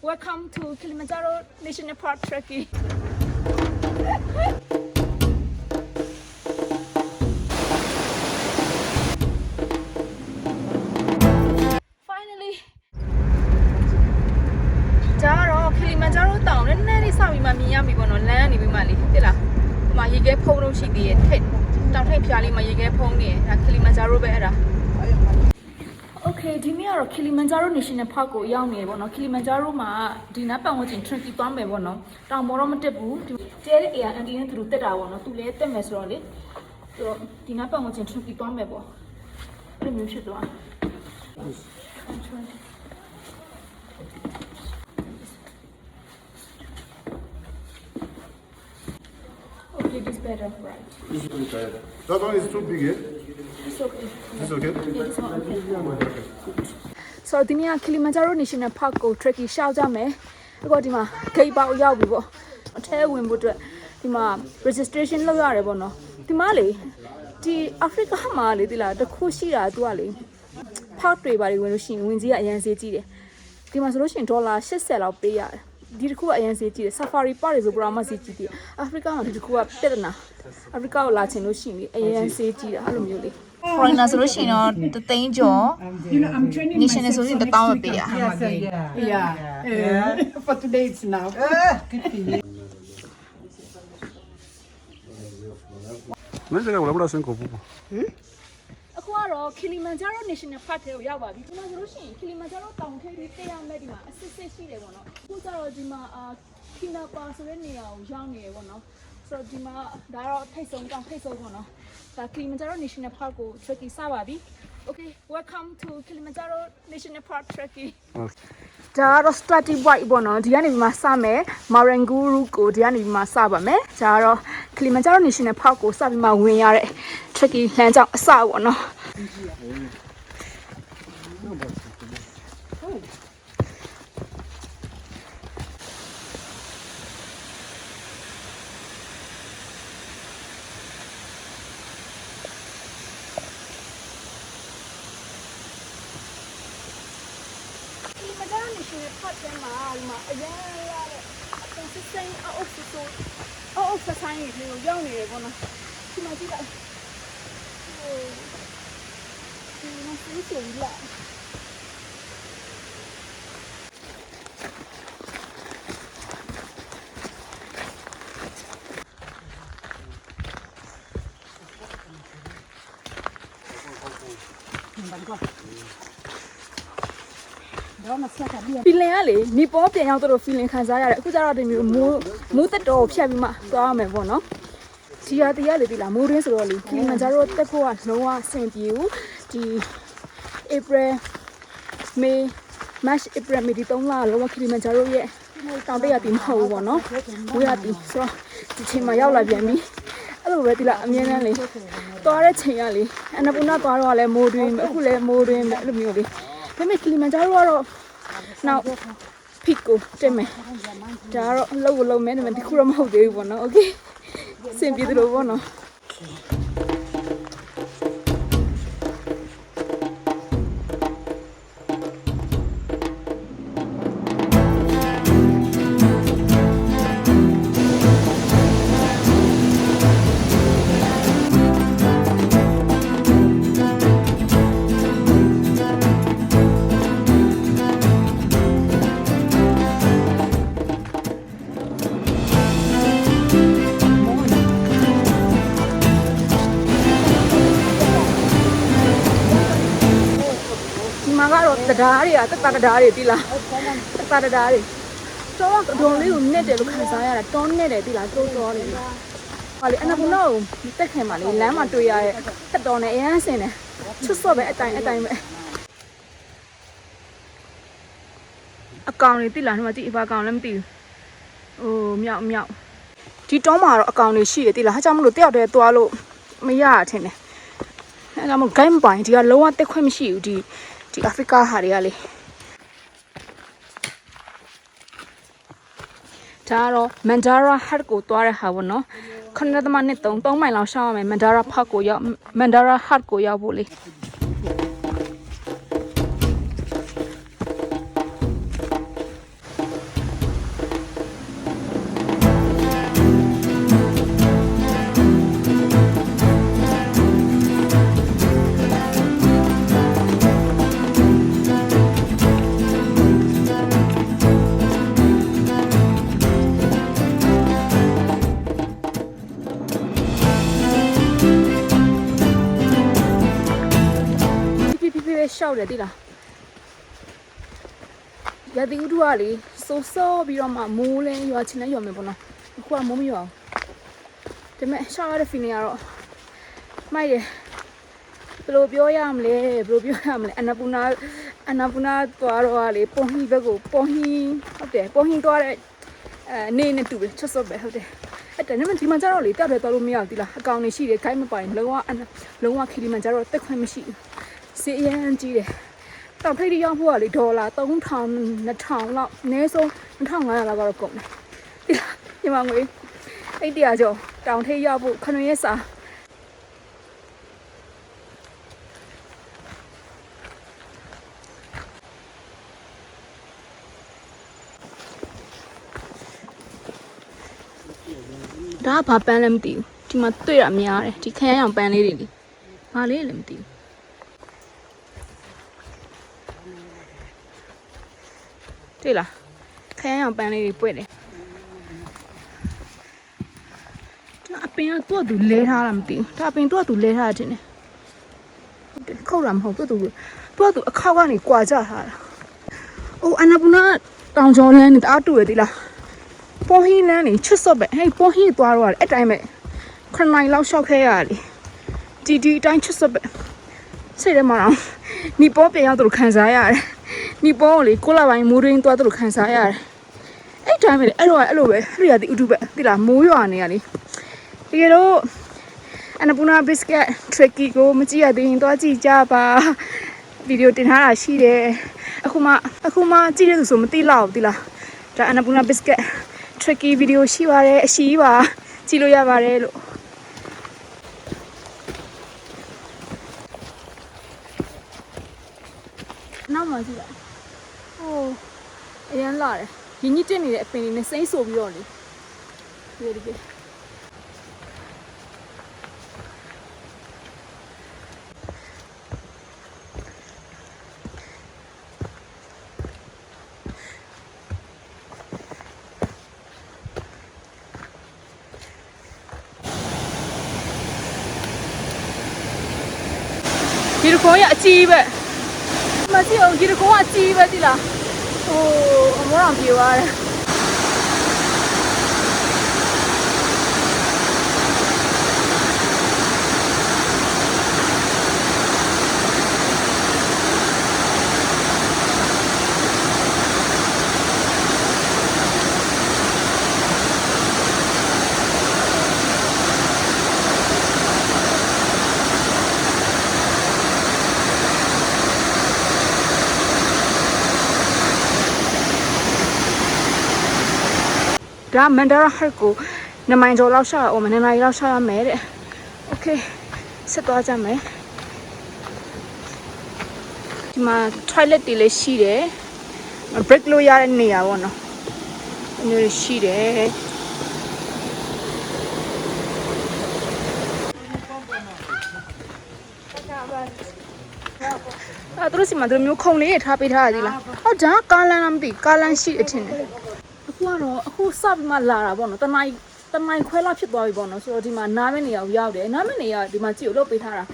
Welcome to Kilimanjaro National Park trekking. Finally ဒါကတော့ Kilimanjaro တောင်နဲ့နည်းနည်းလေးစပြီးမှမြင်ရပြီပေါ့နော်လမ်းကနေပြီးမှလေတိလားဟိုမှာရေခဲဖုံးလို့ရှိသေးရဲ့ထိတ်တောင်ထိပ်ဖျားလေးမှာရေခဲဖုံးနေတယ်ဒါ Kilimanjaro ပဲအဲ့ဒါ Okay ဒီနေ့ကတော့ Kilimanjaro National Park ကိုရောက်နေတယ်ပေါ့နော် Kilimanjaro မှာဒီနားပတ်ဝန်းကျင် trekking သွားမယ်ပေါ့နော်တောင်ပေါ်တော့မတက်ဘူးဒီကျဲတဲ့ air anti နဲ့သူတို့တက်တာပေါ့နော်သူလည်းတက်မယ်ဆိုတော့လေဆိုတော့ဒီနားပတ်ဝန်းကျင် trekking သွားမယ်ပေါ့အဲ့လိုမျိုးဖြစ်သွား Okay, this better, right? This is pretty tired. That one is too big, eh? It's okay. This okay? Yeah, this one okay. ဆိုတော့ဒီနေ့က Kilimanjaro National Park ကို trekking ရှောက်ကြမယ်အခုဒီမှာ gate ပေါက်ရောက်ပြီပေါ့အထဲဝင်ဖို့အတွက်ဒီမှာ registration လုပ်ရတယ်ပေါ့နော်ဒီမှာလေဒီ Africa မှာလေဒီလားတစ်ခုရှိတာသူကလေ park တွေပါလေဝင်လို့ရှိရင်ဝင်ကြီးကအရင်ဈေးကြီးတယ်ဒီမှာဆိုလို့ရှိရင်ဒေါ်လာ80လောက်ပေးရတယ်ဒီတစ်ခုကအရင်ဈေးကြီးတယ် safari park တွေဆိုဘယ်မှာဈေးကြီးတယ် Africa မှာဒီတစ်ခုကပြဿနာ Africa ကိုလာချင်လို့ရှိရင်လေအရင်ဈေးကြီးတာအဲ့လိုမျိုးလေ foreigner ဆိုလို့ရှိရင်တော့တသိန်းကျော် You know, I'm training National myself ဆိုရင် for တစ်တောင်း next ပဲပေးရ week to come again. Yeah. Yeah. For today it's now. Good for you. No llega a volar cinco pupo. အခုကတော့ Kilimanjaro National Park ထဲကိုရောက်ပါပြီဒီမှာဆိုလို့ရှိရင် Kilimanjaro တောင်ထိပ်လေးတက်ရမယ့်ဒီမှာအစစ်စစ်ရှိတယ်ပေါ့နော်အခုကျတော့ဒီမှာအာ Kinapa ဆိုတဲ့နေရာကိုရောက်နေရပေါ့နော် ဆိုတော့ဒီမှာဒါကတော့ထိတ်ဆုံးတောင်ထိတ်ဆုံးပေါ့နော်ဒါ Kilimanjaro National Park ကို trekking စပါပြီ Okay welcome to Kilimanjaro National Park trekking ဒါကတော့ study white ပေါ့နော်ဒီကနေပြီးမှစမယ် Maranguru ကိုဒီကနေပြီးမှစပါမယ်ဒါကတော့ Kilimanjaro National Park ကိုစပြီးမှဝင်ရတဲ့ trekking လမ်းကြောင်းအစပေါ့နော်ဒီမှာတော့နေရှင်ဖတ်တယ် မှာဒီမှာအရင်ရတဲ့ consistent အောက်ဆိုဆိုအောက်ဆက်ဆိုင်တွေရောက်နေ တယ်ပေါ့နော်ဒီမှာကြည့်လိုက်ဟိုဒီမှာစီးစီလာဖီလင်ကလေနီပေါ်ပြန်ရောက်တော့ဖီလင်ခံစားရတယ်အခုကျတော့ဒီမျိုးမိုးမိုးတက်တော်ကိုဖြတ်ပြီးမှသွားရမယ်ပေါ့နော်ဒီဟာတရားလေဒီလားမိုးရင်းဆိုတော့လေကီလီမန်ဂျာရိုတက်ဖို့ကလုံးဝအဆင်ပြေဘူးဒီ April May March April May ဒီ3လလုံးဝကီလီမန်ဂျာရိုရဲ့တောင်တက်ရပြီမဟုတ်ဘူးပေါ့နော်မိုးရပြီဆိုတော့ဒီချိန်မှာရောက်လာပြန်ပြီအဲ့လိုပဲဒီလားအမြဲတမ်းလေသွားတဲ့ချိန်ကလေအနပူနာသွားတော့လည်းမိုးတွင်းအခုလည်းမိုးတွင်းအဲ့လိုမျိုးလေ ဒါပေမဲ့ကီလီမန်ဂျာရိုကတော့ နောက်ဖိတ်ကိုတက်မယ်ဒါကတော့အလုပ်ကိုလုပ်မယ်ဒါပေမဲ့ဒီခုတော့မဟုတ်သေးဘူးပေါ့နော်โอเคစင်ပြေသလိုပေါ့နော် တော့တရားတွေကတက်တာတရားတွေတိလားတက်တာတရားတွေတော့အတော်လေးကိုနဲ့တယ်လို့ခံစားရတာတောနဲ့တယ်တိလားတိုးတော်နေဟာလေအနာဘုနာကိုတက်ခင်ပါလေလမ်းမှာတွေ့ရတဲ့တက်တော်နဲ့အရန်ဆင်တယ်ချွတ်စော့ပဲအတိုင်းအတိုင်းပဲအကောင်တွေတိလားဒီမှာတိအပါကောင်လည်းမသိဘူးအိုးမြောက်မြောက်ဒီတောမှာတော့အကောင်တွေရှိရတိလားဟာကြောင့်မလို့တယောက်တည်းသွားလို့မရတာထင်တယ်အဲ့ဒါမှ game ပိုင်းဒီကလုံးဝတက်ခွင့်မရှိဘူးဒီ ဒီအာဖရိကဟာတွေကလေဒါကတော့ Mandara Hut ကိုသွားတဲ့ဟာပေါ့နော်ခဏသမနဲ့3 3မိုင်လောက်ရှောင်းရမယ် Mandara Park ကိုရောက် Mandara Hut ကိုရောက်ဖို့လေ ကြောက်တယ်သိလားရတိဥတုကလေစိုးစိုးပြီးတော့မှမိုးလဲရွာချင်လဲရွာမယ်ပေါ့နော်အခုကမိုးမရွာဘူးဒါပေမဲ့ရှာရတဲ့ feeling ကတော့မိုက်တယ်ဘယ်လိုပြောရမလဲဘယ်လိုပြောရမလဲအနပူနာအနပူနာသွားတော့ကလေပွန်ဟီဘက်ကိုပွန်ဟီဟုတ်တယ်ပွန်ဟီသွားတဲ့အဲနေနဲ့တူတယ်ချက်စော့ပဲဟုတ်တယ်အဲ့ဒါနဲ့ဒီမှာကျတော့လေတက်တယ်တော်လို့မရဘူးဒီလားအကောင်နေရှိတယ်ခိုင်းမပိုင်လုံးဝအနလုံးဝခီလီမှာကျတော့တက်ခွင့်မရှိဘူး စီအရန်ကြီးတယ်တောင်ထိပ်တိရောက်ဖို့ကလေဒေါ်လာ3000 2000လောက်အနည်းဆုံး2500လောက်ကတော့ကုန်တယ်ဒီလားညီမငွေအဲ့တရားကျော်တောင်ထိပ်ရောက်ဖို့ခဏရက်စာဒါကဘာပန်းလဲမသိဘူးဒီမှာတွေ့ရများတယ်ဒီခရမ်းရောင်ပန်းလေးတွေလေဘာလေးလဲမသိဘူး တွေ့လားခရမ်းရောင်ပန်းလေးတွေပွက်တယ်ဒါအပင်ကသူ့အတူလဲထားတာမသိဘူးဒါအပင်သူ့အတူလဲထားတာတင်တယ်ဟုတ်တယ်ခုတ်တာမဟုတ်သူ့အတူသူ့အတူအခောက်ကနေကွာကြထားတာအိုးအနာပူနာတောင်ကျော်လန်းနေတအားတူရသေးလားပေါ်ဟင်းလန်းနေချစ်စော့ပဲဟဲ့ပေါ်ဟင်းသွားတော့အဲ့တိုင်းပဲခဏနိုင်လောက်ရှောက်ခဲ့ရတယ်ဒီဒီအတိုင်းချစ်စော့ပဲစိတ်ထဲမှာတော့နီပေါ်ပြန်ရောက်သူခံစားရတယ် နီပေါ်ကိုလေကိုလာပိုင်းမိုးရင်းသွားသူခံစားရတယ်အဲ့တိုင်းပဲလေအဲ့တော့အဲ့လိုပဲဟရိယာတီဥတုပဲတိလားမိုးရွာနေရလေတကယ်တော့အနပူနာဘစ်ကတ်ထရက်ကီကိုမကြည့်ရသေးရင်သွားကြည့်ကြပါဗီဒီယိုတင်ထားတာရှိတယ်အခုမှအခုမှကြည့်ရသူဆိုမသိလောက်ဘူးတိလားဒါအနပူနာဘစ်ကတ် tricky video ရှိပါတယ်အရှိပါကြည့်လို့ရပါတယ်လို့နောက်မှကြည့်လိုက်ဟို အရန်လာတယ်ရင်းကြီးတက်နေတဲ့အပင်လေးနဲ့စိမ့်ဆိုပြီးတော့လေဒီဒီဒီဒီတကောရအကြီးပဲမကြည့်အောင်ဒီတကောကအကြီးပဲဒီလားဟို အမောင် ဒါမန်ဒရာဟတ်ကိုနမိုင်ကျော်လောက်ရှာအောင်မနင်နာရီလောက်ရှာရမယ်တဲ့โอเคဆက်သွားကြမယ်ဒီမှာ toilet တွေလည်းရှိတယ် break လို့ရတဲ့နေရာပေါ့နော်ဒီလိုရှိတယ် အဲ့တို့စီမှာတို့မျိုးခုံလေးရထားပေးထားရသေးလားဟုတ်ဒါကားလန်းလားမသိကားလန်းရှိအထင်တယ်အခုကတော့အခု စပြီးမှလာတာပေါ့နော်တမိုင်တမိုင်ခွဲလောက်ဖြစ်သွားပြီပေါ့နော်ဆိုတော့ဒီမှာနားမဲနေရာကိုရောက်တယ်နားမဲနေရာဒီမှာကြည့်ကိုလုတ်ပေးထားတာ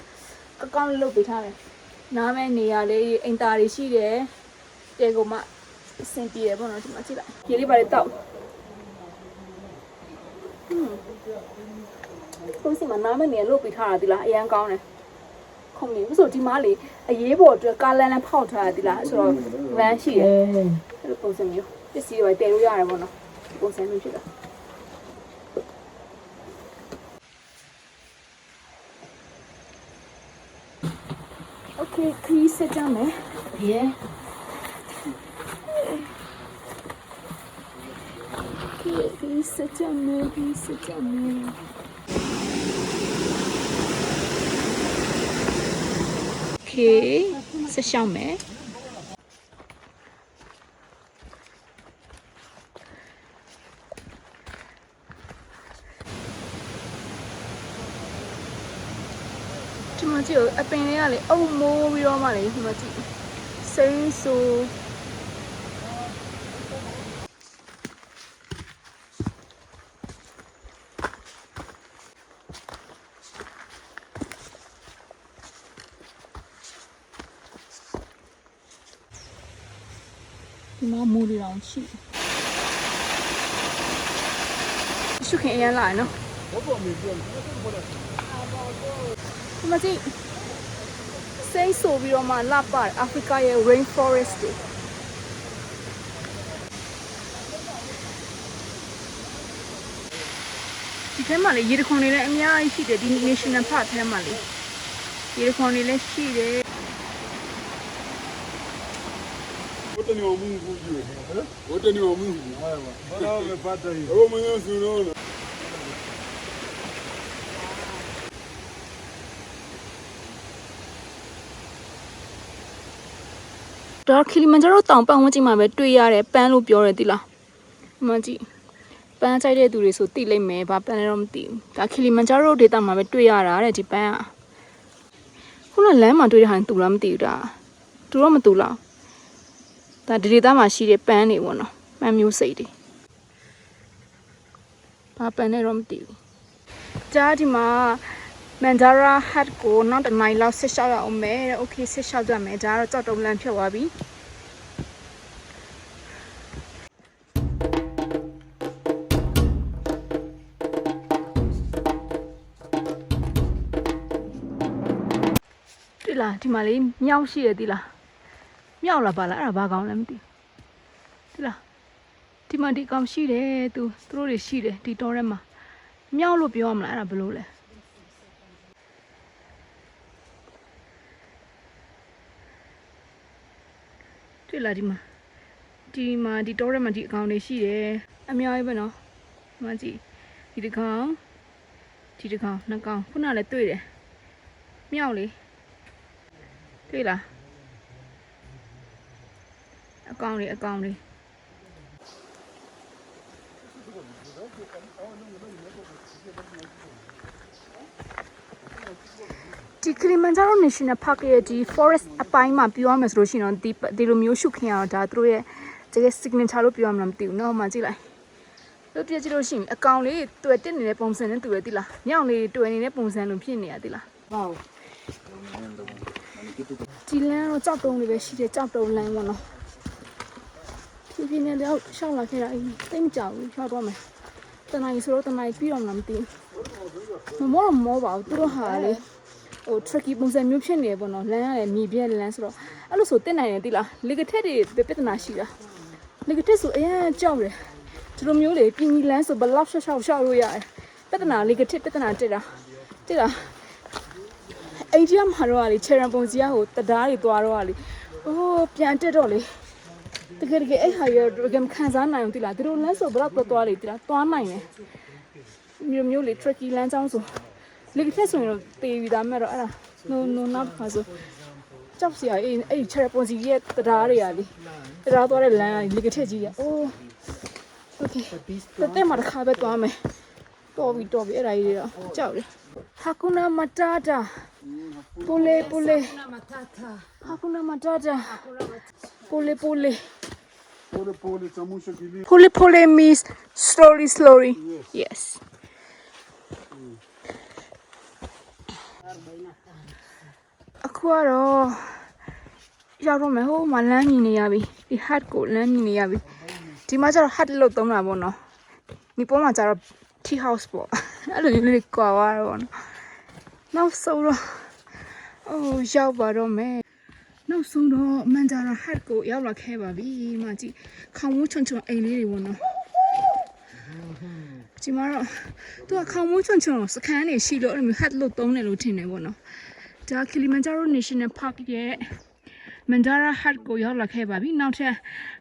အကောင့်လေးလုတ်ပေးထားတယ်နားမဲနေရာလေးအင်တာတွေရှိတယ်တဲကိုမှအဆင်ပြေတယ်ပေါ့နော်ဒီမှာကြည့်လိုက်ရေလေးပါလေတောက်ဟွန်းကိုစီမှာနားမဲနေရာလုတ်ပေးထားတာဒီလားအရန်ကောင်းတယ်ခုံနေဘူးဆိုဒီမားလေအရေးပေါ်အတွက်ကားလန်းလန်းဖောက်ထားရသည်လားဆိုတော့ဗန်းရှိတယ်အဲ့လိုပုံစံမျိုးပစ္စည်းတွေတည်လို့ရတယ်ပေါ့နော် 我才能知道。OK，可以卸妆没？别、可以可以卸？可以卸妆没？Okay, 梅 ဒီမှာကြည့်အပင်လေးကလေအုံမိုးပြီးတော့မှလေဒီမှာကြည့်စိမ့်ဆူဒီမှာမိုးလေးတောင်ရှိတယ်ရှုခင်အရင်လာနော် ဒီမှာကြည့်စိတ်ဆိုပြီးတော့မှလာပါအာဖရိကရဲ့ rainforest တွေဒီထဲမှာလေရေတခွန်တွေလည်းအများကြီးရှိတယ်ဒီ national park ထဲမှာလေရေတခွန်တွေလည်းရှိတယ် Wote ni wa Mungu ujue. Wote ni wa Mungu. Bora wamepata hiyo. Wewe mwenyewe si unaona. ဒါခီလီမန်ဂျာရိုတောင်ပတ်ဝန်းကျင်မှာပဲတွေ့ရတဲ့ပန်းလို့ပြောတယ်တိလားဒီမှာကြည့်ပန်းကြိုက်တဲ့သူတွေဆိုသိလိမ့်မယ်ဘာပန်းလဲတော့မသိဘူးဒါခီလီမန်ဂျာရိုဒေတာမှာပဲတွေ့ရတာတဲ့ဒီပန်းကခုနလမ်းမှာတွေ့တဲ့ဟာတူလားမသိဘူးဒါတူတော့မတူလားဒါဒီဒေတာမှာရှိတဲ့ပန်းတွေပေါ့နော်ပန်းမျိုးစိတ်တွေဘာပန်းလဲတော့မသိဘူးကြားဒီမှာ မန်ဂျာရာဟတ်ကိုနောက်တစ်နိုင်လောက်ဆစ်လျှောက်ရအောင်မယ်တဲ့။ Okay ဆစ်လျှောက်ကြမယ်။ဒါကတော့ကြောက်တုံးလန်းဖြစ်သွားပြီ။ီလားဒီမှာလေးမြောက်ရှိရသေးလားမြောက်လားပါလားအဲ့ဒါဘာကောင်းလဲမသိဒီလားဒီမှာဒီကောင်ရှိတယ်သူသူတို့တွေရှိတယ်ဒီတော်ထဲမှာမြောက်လို့ပြောရမလားအဲ့ဒါဘယ်လိုလဲ တွေ့လားဒီမှာဒီမှာဒီတောထဲမှာဒီအကောင်တွေရှိတယ်အများကြီးပဲနော်ဒီမှာကြည့်ဒီတစ်ကောင်ဒီတစ်ကောင်နှစ်ကောင်ခုနလည်းတွေ့တယ်မြောက်လေတွေ့လားအကောင်တွေအကောင်တွေ ဒီကလီမန်ဂျာရို National Park ရဲ့ဒီ forest အပိုင်းမှာပြောရမယ်ဆိုလို့ရှိရင်တော့ဒီဒီလိုမျိုးရှုခင်ရတော့ဒါသူတို့ရဲ့တကယ် signature လို့ပြောရမလားမသိဘူးเนาะဟိုမှာကြည့်လိုက်တို့ပြကြည့်လို့ရှိရင်အကောင်လေးတွေ့တက်နေတဲ့ပုံစံနဲ့တူရတိလားညောင်လေးတွေ့နေတဲ့ပုံစံလိုဖြစ်နေရတိလား Wow. ဒီလမ်းတော့ကြောက်တုံးလေးပဲရှိတယ်ကြောက်တုံးလမ်းပေါ့နော်ဖြည်းဖြည်းနဲ့တော့ရှောင်းလာခဲ့တာအေးတိတ်မကြောက်ဘူးရှောက်တော့မယ်တနင်္ဂနွေဆိုတော့တနင်္ဂနွေပြီးတော့မလားမသိဘူးမမောတော့မောပါဘူးသူတို့ဟာလေ ဟို tricky ပုံစံမျိုးဖြစ်နေတယ်ပေါ့နော်လမ်းရတယ်မြေပြဲလမ်းဆိုတော့အဲ့လိုဆိုတက်နိုင်တယ်တိလားလေကထက်တွေပဲပြဿနာရှိတာလေကထက်ဆိုအရင်ကြောက်တယ်ဒီလိုမျိုးလေပြင်းကြီးလမ်းဆိုဘယ်လောက်ရှောက်ရှောက်ရှောက်လို့ရတယ်ပြဿနာလေကထက်ပြဿနာတက်တာတက်တာအိန္ဒိယမှာတော့လေချေရန်ပုံစီကဟိုတဒါးတွေသွားတော့လေအိုးပြန်တက်တော့လေတကယ်တကယ်အဲ့ဟာရတော့ကမခံစားနိုင်ဘူးတိလားသူတို့လမ်းဆိုဘယ်တော့သွားလေတိလားသွားနိုင်တယ်မျိုးမျိုးလေ tricky လမ်းကြောင်းဆို လေကက်ဆိုရင်တော့တေးပြီးသားမဲ့တော့အဲ့ဒါ no no နောက်ပါဆိုကြောက်စရာအဲ့အဲ့ချေရန်ပုံစီရဲ့တဒါးတွေကလေတဒါးသွားတဲ့လမ်းကလေကက်ကြီးရအိုး okay တက်တက်မှာတစ်ခါပဲသွားမယ်တော်ပြီတော်ပြီအဲ့ဒါကြီးတော့ကြောက်တယ် Hakuna Matata Pole pole Hakuna Matata Pole pole Pole pole chamusha kili. Pole pole means slowly slowly Yes အခုကတော့ရောက်တော့မယ်ဟိုမှာလမ်းမြင်နေရပြီဒီ hat ကိုလမ်းမြင်နေရပြီဒီမှာကျတော့ hat လို့သုံးတာပေါ့နော်ဒီပေါ်မှာကျတော့ tea house ပေါ့အဲ့လိုမျိုးလေးကွာသွားတော့ပေါ့နော်နောက်ဆုံးတော့အိုးရောက်ပါတော့မယ်နောက်ဆုံးတော့မန်ဂျာရာ hat ကိုရောက်လာခဲ့ပါပြီမကြည့်ခေါင်းဝန်းချွန်ချွန်အိမ်လေးတွေပေါ့နော် ဒီမှာတော့သူကခေါင်းဝန်းချွန်ချွန်စခန်းနေရှိလို့အဲ့လိုမျိုး hat လို့သုံးတယ်လို့ထင်တယ်ပေါ့နော်ဒါကီလီမန်ဂျာရို National Park ရဲ့မန်ဂျာရာဟတ်ကိုရောက်လာခဲ့ပါပြီ။နောက်ထပ်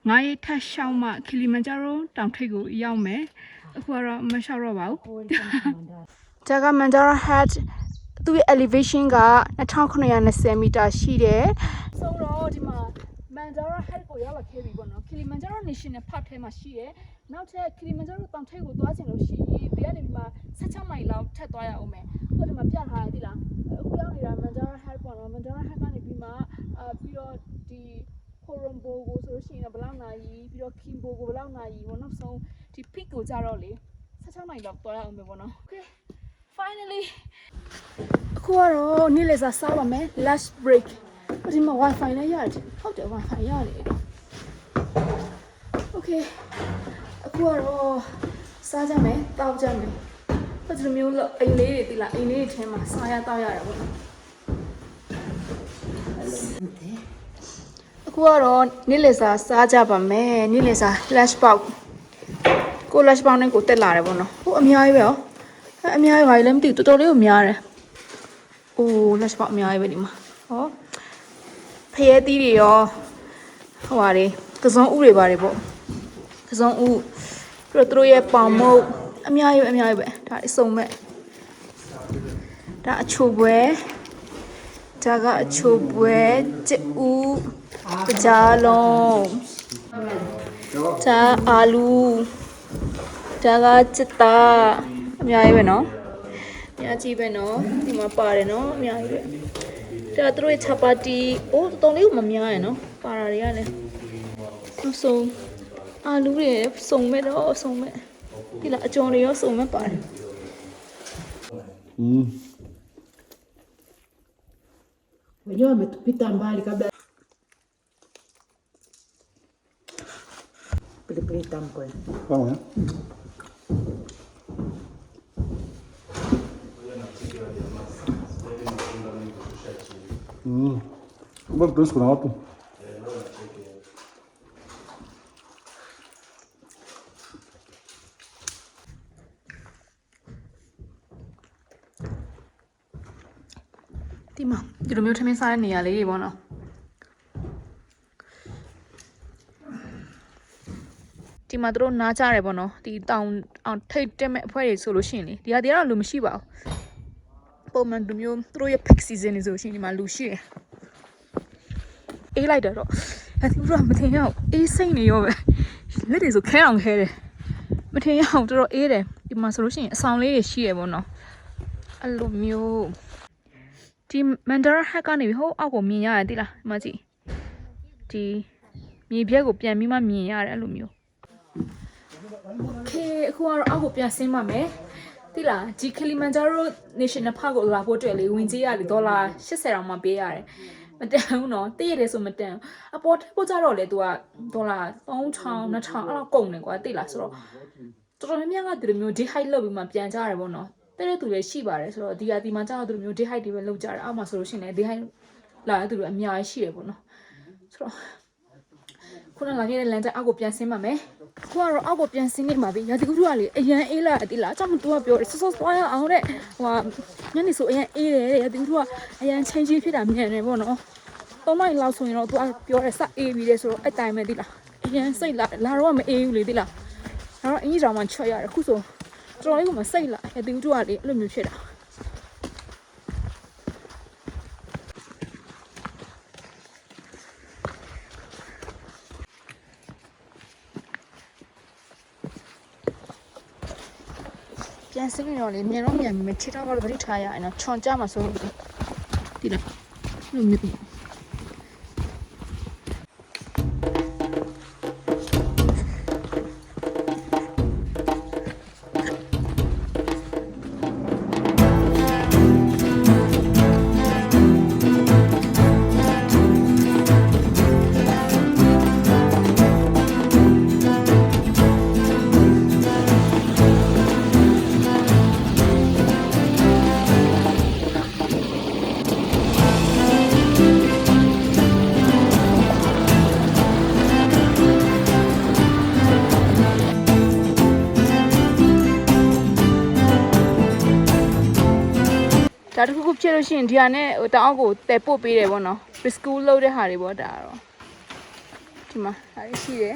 ငါးရက်ထပ်ရှောင်းမှကီလီမန်ဂျာရိုတောင်ထိပ်ကိုရောက်မယ်။အခုကတော့မလျှောက်တော့ပါဘူး။ဒါကမန်ဂျာရာဟတ်သူ့ရဲ့ elevation က2920မီတာရှိတယ်။ဆိုတော့ဒီမှာမန်ဂျာရာဟတ်ကိုရောက်လာခဲ့ပြီပေါ့နော်။ကီလီမန်ဂျာရို National Park ထဲမှာရှိတယ်။ နောက်ထပ်ကီလီမန်ဂျာရိုတောင်ထိပ်ကိုသွားချင်လို့ရှိရင်ဒီကနေဒီမှာ16မိုင်လောက်ထပ်သွားရအောင်မယ်။အခုဒီမှာပြထားရသေးလား။အခုရောက်နေတာမန်ဂျာရာဟတ်ပေါ့နော်မန်ဂျာရာဟတ်ကနေပြီးမှအာပြီးတော့ဒီခိုရွန်ဘိုကိုဆိုလို့ရှိရင်တော့ဘယ်လောက်နာရီပြီးတော့ကင်ဘိုကိုဘယ်လောက်နာရီပေါ့နောက်ဆုံးဒီ peak ကိုကြတော့လေ16နိုင်လောက်သွားရအောင်ပဲပေါ့နော် okay finally အခုကတော့နေ့လည်စာစားပါမယ် last break ဒီမှာ wifi လည်းရတယ်ဟုတ်တယ် wifi ရတယ်เค အခုကတော့စားကြမယ်တောက်ကြမယ်ဟိုဒီလိုမျိုးလို့အိမ်လေးတွေတိလားအိမ်လေးတွေထဲမှာစားရတောက်ရတယ်ပေါ့နော်အခုကတော့နေ့လည်စာစားကြပါမယ်နေ့လည်စာ flash box ကို flash box နဲ့ကိုတက်လာတယ်ပေါ့နော်ဟိုအများကြီးပဲရောအဲအများကြီးပါလည်းမသိဘူးတော်တော်လေးကိုများတယ်အိုး flash box အများကြီးပဲဒီမှာဟောဖရဲသီးတွေရောဟိုပါလေကစုံဥတွေပါတယ်ပေါ့ ကစုံဥပြီးတော့သူတို့ရဲ့ပေါင်မုတ်အများကြီးပဲအများကြီးပဲဒါအစုံမဲ့ဒါအချိုပွဲဒါကအချိုပွဲကျဥကြားလုံးဒါအာလူဒါကကျစ်တာအများကြီးပဲနော်အများကြီးပဲနော်ဒီမှာပါတယ်နော်အများကြီးပဲဒါသူတို့ရဲ့ချပါတီအိုးတော်တော်လေးကိုမများရယ်နော်ပါတာတွေကလည်းအစုံ အာလူတွေစုံမဲ့တော့စုံမဲ့ဒီလားအကျော်တွေရောစုံမဲ့ပါတယ် Wenyewe wametupita mbali kabla pilipili tamu kweli. Sawa eh? Mm. Kumbe Prince kuna watu. ။ စားတဲ့နေရာလေးတွေပေါ့နော်။ဒီမှာတို့နားကြတယ်ပေါ့နော်။ဒီတောင်အောင်ထိတ်တက်မဲ့အဖွဲတွေဆိုလို့ရှိရင်လေဒီဟာဒီကတော့လူမရှိပါဘူး။ပုံမှန်လူမျိုးတို့ရဲ့ peak season တွေဆိုလို့ရှိရင်ဒီမှာလူရှိတယ်။အေးလိုက်တယ်တော့ဒါသူတို့ကမထင်ရအောင်အေးစိတ်နေရောပဲ။လက်တွေဆိုခဲအောင်ခဲတယ်။မထင်ရအောင်တော်တော်အေးတယ်။ဒီမှာဆိုလို့ရှိရင်အဆောင်လေးတွေရှိရပေါ့နော်။အဲ့လိုမျိုး ဒီ Mandara hack ကနေပြီးဟိုအောက်ကိုမြင်ရတယ်တိလားဒီမှာကြည့်ဒီမြေပြက်ကိုပြန်ပြီးမှမြင်ရတယ်အဲ့လိုမျိုး Okay အခုကတော့အောက်ကိုပြန်ဆင်းပါမယ်တိလားဒီ Kilimanjaro National Park ကိုလာဖို့အတွက်လေဝင်ကြီးရလေဒေါ်လာ80တောင်မှပေးရတယ်မတန်ဘူးနော်တည့်ရတယ်ဆိုမတန်အပေါ်ထပ်ဖို့ကြတော့လေသူကဒေါ်လာ3000 2000အဲ့လောက်ကုန်တယ်ကွာတိလားဆိုတော့တော်တော်များများကဒီလိုမျိုး dehydrate လုပ်ပြီးမှပြန်ကြရတယ်ပေါ့နော် တဲ့တဲ့သူတွေရှိပါတယ်ဆိုတော့ဒီဟာဒီမှာကြာတော့သူတို့မျိုး day high တွေပဲလုပ်ကြတယ်အောက်မှာဆိုလို့ရှိရင်လည်း day high လာတဲ့သူတွေအများကြီးရှိတယ်ပေါ့နော်ဆိုတော့ခုနလာခဲ့တဲ့လမ်းကျအောက်ကိုပြန်ဆင်းပါမယ်ခုကတော့အောက်ကိုပြန်ဆင်းနေပါပြီရာသီဥတုကလေအရန်အေးလာတယ်လားအကြောင်းမသူကပြောတယ်ဆော့ဆော့သွားရအောင်တဲ့ဟိုညနေဆိုအရန်အေးတယ်တဲ့ရာသီဥတုကအရန်ချင်းချင်းဖြစ်တာမြန်တယ်ပေါ့နော်သုံးမိုင်လောက်ဆိုရင်တော့သူကပြောတယ်စအေးပြီးတယ်ဆိုတော့အဲ့တိုင်းပဲဒီလားအရန်စိတ်လာလာတော့မအေးဘူးလေဒီလားဒါတော့အင်ကြီးတောင်မှချွတ်ရတယ်ခုဆို တော်တော်လေးကမစိတ်လာရတူတူကလေအဲ့လိုမျိုးဖြစ်တာပြန်စင်းနေတော့လေမြန်တော့မြန်မယ်ခြေထောက်ကတော့သတိထားရအောင်နော်ခြုံကြမှာဆိုလို့ဒီလားအဲ့လိုမျိုး ဒါတခုခုဖြစ်လို့ရှိရင်ဒီဟာနဲ့ဟိုတောင်အောက်ကိုတဲပို့ပေးတယ်ပေါ့နော် preschool လုပ်တဲ့ဟာတွေပေါ့ဒါကတော့ဒီမှာဒါလေးရှိတယ်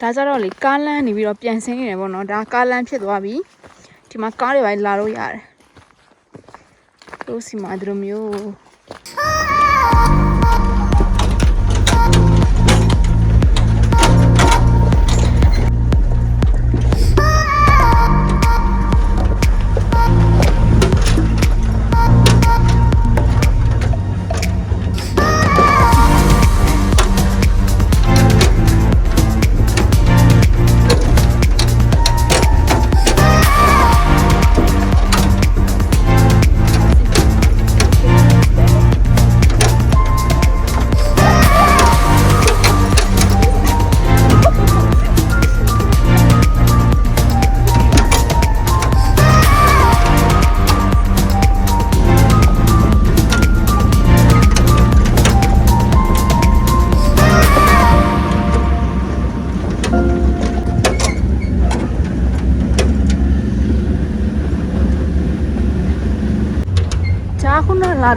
ဒါကြတော့လေကားလမ်းနေပြီးတော့ပြန်ဆင်းနေတယ်ပေါ့နော်ဒါကားလမ်းဖြစ်သွားပြီဒီမှာကားတွေပဲလာလို့ရတယ်တို့စီမှာဒီလိုမျိုး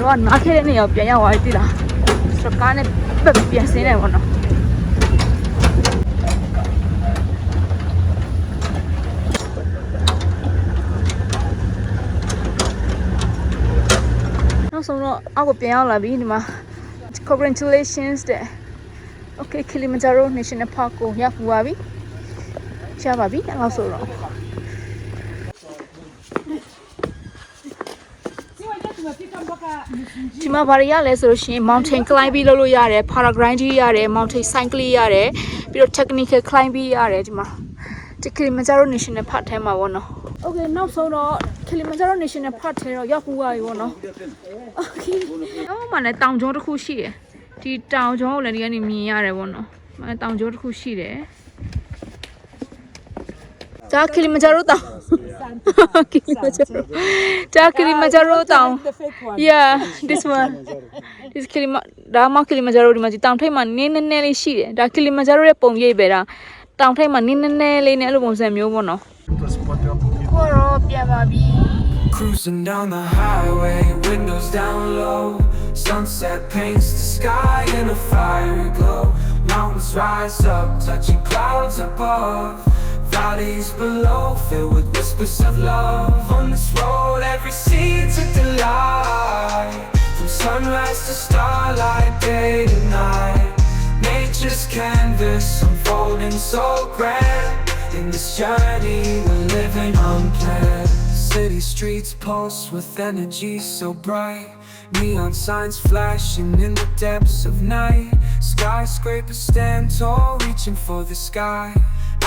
တော့နားခဲတဲ့နေရာကိုပြန်ရောက်သွားပြီတိလားဆိုတော့ကားနဲ့ပတ်ပြီးပြန်ဆင်းတယ်ပေါ့နော်နောက်ဆုံးတော့အောက်ကိုပြန်ရောက်လာပြီဒီမှာ congratulations တဲ့ okay Kilimanjaro National Park ကိုရောက်ပူပါပြီရပါပြီအဲ့လောက်ဆိုတော့ ဒီမှာဘာတွေရလဲဆိုလို့ရှိရင် mountain climbing လုပ်လို့ရတယ် paragliding ရတယ် mountain cycling ရတယ်ပြီးတော့ technical climbing ရတယ်ဒီမှာဒီ Kilimanjaro National Park ထဲမှာပေါ့နော် Okay နောက်ဆုံးတော့ Kilimanjaro National Park ထဲတော့ရောက်ပူပါပြီပေါ့နော် Okay အော်မှလည်းတောင်ကျောတစ်ခုရှိတယ်ဒီတောင်ကျောကိုလည်းဒီကနေမြင်ရတယ်ပေါ့နော်မတောင်ကျောတစ်ခုရှိတယ် ဒါ Kilimanjaro တောင် Kilimanjaro ဒါ Kilimanjaro တောင် The fake one. Yeah, this one. This Kilima ဒါမှ Kilimanjaro ဒီမှာဒီတောင်ထိပ်မှာနင်းနည်းနည်းလေးရှိတယ်။ဒါ Kilimanjaro ရဲ့ပုံရိပ်ပဲဒါ။တောင်ထိပ်မှာနင်းနည်းနည်းလေးနဲ့အဲ့လိုပုံစံမျိုးပေါ့နော်။ကိုရောပြန်ပါပြီ Cruising down the highway, windows down low. Sunset paints the sky in a fiery glow. Mountains rise up, touching clouds above. Valleys below, filled with whispers of love. On this road, every seed's a delight. From sunrise to starlight, day to night. Nature's canvas unfolding so grand. In this journey, we're living unplanned. City streets pulse with energy so bright. Neon signs flashing in the depths of night. Skyscrapers stand tall, reaching for the sky.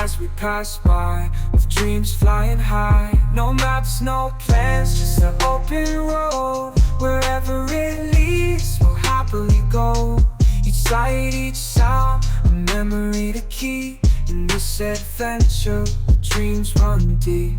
As we pass by, with dreams flying high. No maps, no plans, just an open road. Wherever it leads, we'll happily go. Each sight, each sound, a memory to keep. In this adventure, dreams run deep.